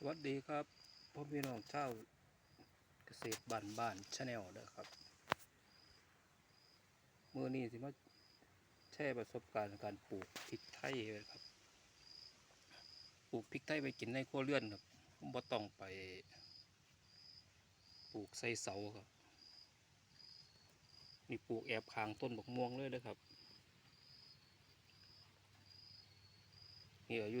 สวัสดีครับพ่อพี่น้องชาเกษตรบ้านบ้านชาแนลนะครับเมื่อนี้สิมาแชร์ประสบการณ์การปลูกพริกไทยครับ ปลูกพริกไทยไปกินในครัวเรือนครับบ่ต้องไป ปลูกใส่เสาครับนี่ปลูกแอบคางต้นบักม่วงเลยนะครับนี่อายุ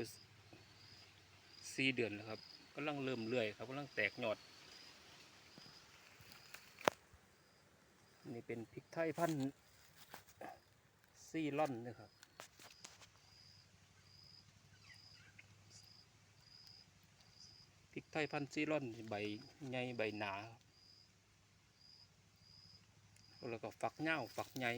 สี่เดือนแล้วครับกำลังเริ่มเลื่อยครับกำลังแตกยอด นี่เป็นพริกไทยพันธุ์ซีล่อนนะครับพริกไทยพันธุ์ซีล่อนใบใหญ่ใบหนาแล้วก็ฝักเง่าวฝักใหญ่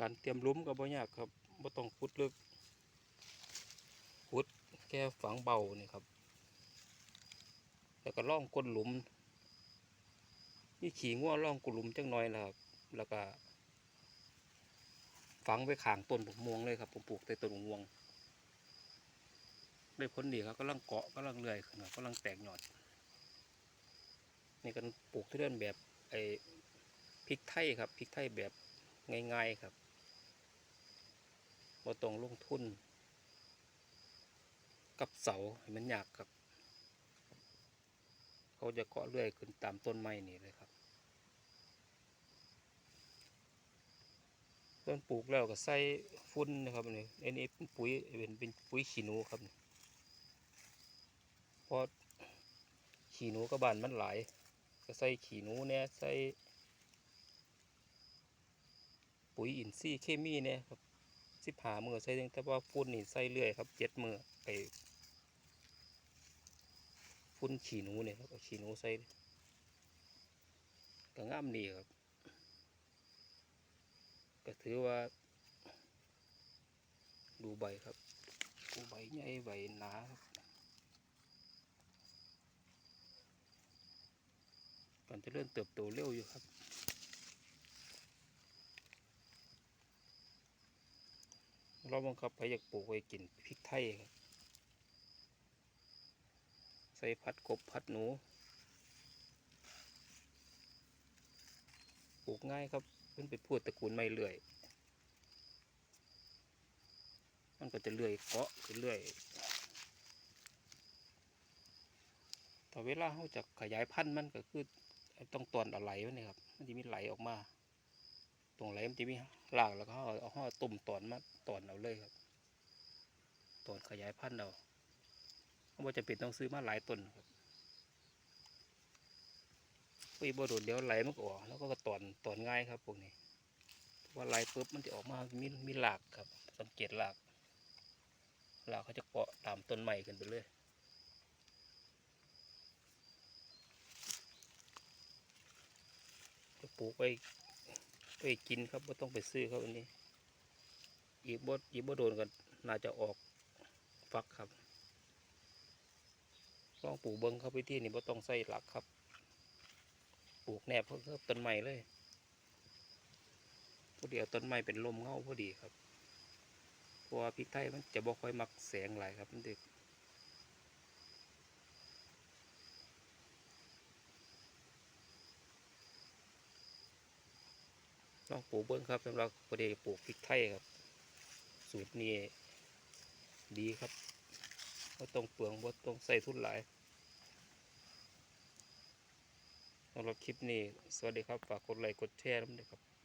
การเตรียมลุมก็บ่ยากครับบ่ต้องขุดลึกขุดแค่ฝังเบานี่ครับ แล้วก็ล่องก้นหลุมนี่ขี่งัวล่องก้นหลุมจังน้อยนะครับ แล้วก็ฝังไว้ขางต้นบกม่วงเลยครับ ผมปลูกใต้ต้นบกม่วงได้ผลดีครับกำลังเกาะกำลังเลื่อยขึ้นครับกำลังแตกยอดนี่กันปลูกทุเรียนแบบไอ้พริกไทยครับพริกไทยแบบง่ายๆครับ บ่ต้องลงทุน กับเสาให้มันยากครับ เขาจะเกาะเลื่อยขึ้นตามต้นไม้นี่เลยครับ ต้นปลูกแล้วก็ใส่ฟุ้นนะครับนี่อันนี้เป็นปุ๋ยเป็นเป็นปุ๋ยขี้หนูครับเพราะขี้หนูกับบานมันหลายก็ใส่ขี้หนูเนี่ยใส่ปุ๋ยอินทรีย์เคมีเนี่ยครับ สิบหามือใส่ตั้งแต่ว่าฟุ้นนี่ใส่เรื่อยครับเจ็ดมือไปฟุ้นขี้หนูเนี่ยครับเอาขี้หนูใส่ก็งามดีครับ ก็ถือว่า ดูใบครับดูใบใหญ่ใบหนาครับการจะเริ่มเติบโตเร็วอยู่ครับ เราบังคับไปอยากปลูกไว้กินพริกไทยครับใส่ผัดกบผัดหนู ปลูกง่ายครับเพิ่นเป็นพูดตระกูลไม่เลื่อย มันก็จะเลื่อยเกาะขึ้นเรื่อยแต่เวลาเขาจะขยายพันธุ์มันก็คือต้องตอนอาไหลมันนี่ครับ มันจะมีไหลออกมา ตรงไหลมันจะมีรากแล้วก็เอาห่อตุ่มตอนมาตอนเอาเลยครับตอนขยายพันธุ์เอาเพราะว่าจะเป็นต้องซื้อมาหลายต้นครับปีบ่โดดเดี๋ยวไหลมันก็ออกแล้วก็ตอนตอนง่ายครับพวกนี้เพราะว่าไหลปุ๊บมันจะออกมามีมีหลากครับ สังเกตหลากหลากเขาจะเกาะตามต้นใหม่กันไปเลยจะปลูกไว้ ไปกินครับไม่ต้องไปซื้อครับอันนี้ อีกบดอีกบดโดนกันน่าจะออกฟักครับลองปลูกเบิ้งเข้าไปที่นี่ไม่ต้องใส่หลักครับ ปลูกแนบเพิ่มต้นไม้เลยพอดีเอาต้นไม้เป็นลมเงาพอดีครับเพราะว่าพริกไทยมันจะบ่ค่อยมักแสงหลายครับมันเด็ก องปลูกเบิ้งครับสำหรับประเดี๋ยวปลูกพริกไทยครับ สูตรนี้ดีครับบ่ต้องเปลืองบ่ต้องใส่ทุนหลายสำหรับคลิปนี้ สวัสดีครับ ฝากกดไลค์กดแชร์ด้วยครับ